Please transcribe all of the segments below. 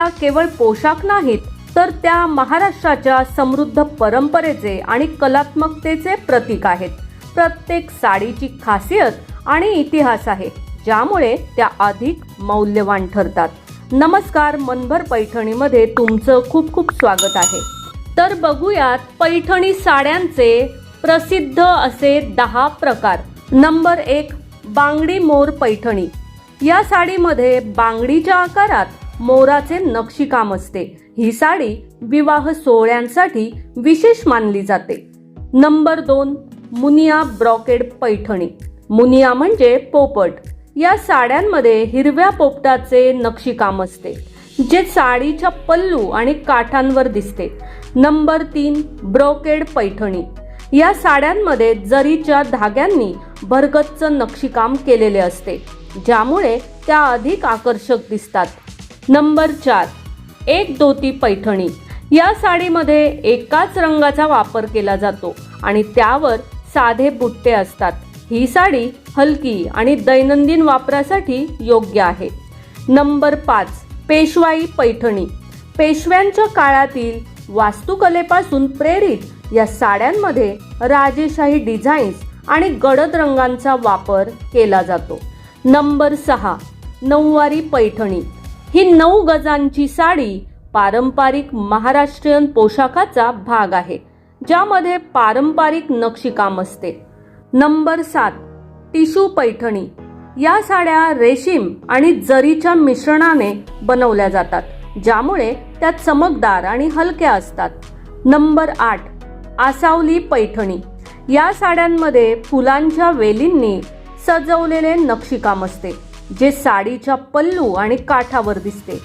त्या केवळ पोशाख नाहीत तर त्या महाराष्ट्राच्या समृद्ध परंपरेचे आणि कलात्मकतेचे प्रतीक आहेत. प्रत्येक साडीची खासियत आणि इतिहास आहे ज्यामुळे त्या अधिक मौल्यवान ठरतात. नमस्कार मनभर पैठणीमध्ये तुमचं खूप खूप स्वागत आहे. तर बघूयात पैठणी साड्यांचे प्रसिद्ध असे दहा प्रकार. नंबर एक बांगडी मोर पैठणी. या साडीमध्ये बांगडीच्या आकारात मोराचे नक्षीकाम असते. ही साडी विवाह सोहळ्यांसाठी विशेष मानली जाते. नंबर दोन मुनिया ब्रॉकेड पैठणी. मुनिया म्हणजे पोपट. या साड्यांमध्ये हिरव्या पोपटाचे नक्षीकाम असते जे साडीच्या पल्लू आणि काठांवर दिसते. नंबर तीन ब्रोकेड पैठणी. या साड्यांमध्ये जरीच्या धाग्यांनी भरगच्च नक्षीकाम केलेले असते ज्यामुळे त्या अधिक आकर्षक दिसतात. नंबर चार एक धोती पैठणी. या साडीमध्ये एकाच रंगाचा वापर केला जातो आणि त्यावर साधे बुट्टे असतात. ही साडी हलकी आणि दैनंदिन वापरासाठी योग्य आहे. नंबर पाच पेशवाई पैठणी. पेशव्यांच्या काळातील वास्तुकलेपासून प्रेरित या साड्यांमध्ये राजेशाही डिझाईन्स आणि गडद रंगांचा वापर केला जातो. नंबर सहा नऊवारी पैठणी. ही नऊ गजांची साडी पारंपरिक महाराष्ट्रीयन पोशाखाचा भाग आहे ज्यामध्ये पारंपरिक नक्षीकाम असते. नंबर सात टिशू पैठणी. या साड्या रेशीम आणि जरीच्या मिश्रणाने बनवल्या जातात ज्यामुळे त्या चमकदार आणि हलक्या असतात. नंबर आठ आसावली पैठणी. या साड्यांमध्ये फुलांच्या वेलींनी सजवलेले नक्षीकाम असते. जे साडीच्या पल्लू आणि काठावर दिसते.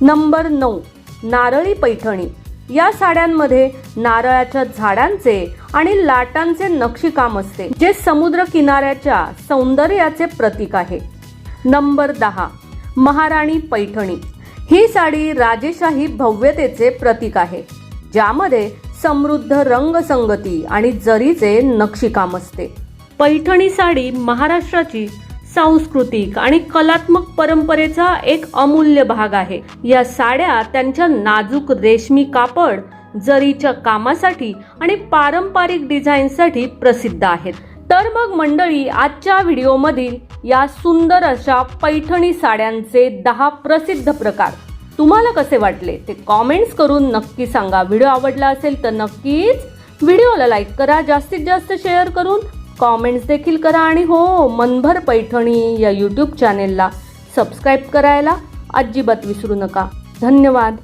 नंबर नऊ नारळी पैठणी. या साड्यांमध्ये नारळाच्या झाडांचे आणि लाटांचे नक्षीकाम असते जे समुद्र किनाऱ्याच्या सौंदर्याचे प्रतीक आहे. नंबर दहा महाराणी पैठणी. ही साडी राजेशाही भव्यतेचे प्रतीक आहे ज्यामध्ये समृद्ध रंगसंगती आणि जरीचे नक्षीकाम असते. पैठणी साडी महाराष्ट्राची सांस्कृतिक आणि कलात्मक परंपरेचा एक अमूल्य भाग आहे. या साड्या त्यांच्या नाजूक रेशमी कापड जरीच्या कामासाठी आणि पारंपरिक डिझाईनसाठी प्रसिद्ध आहेत. तर मग मंडळी आजच्या व्हिडिओमधील या सुंदर अशा पैठणी साड्यांचे दहा प्रसिद्ध प्रकार तुम्हाला कसे वाटले ते कॉमेंट्स करून नक्की सांगा. व्हिडिओ आवडला असेल तर नक्कीच व्हिडिओला लाईक करा. जास्तीत जास्त शेअर करून कॉमेंट्स देखील करा आणि हो मनभर पैठणी या यूट्यूब चॅनेलला सबस्क्राईब करायला अजिबात विसरू नका. धन्यवाद.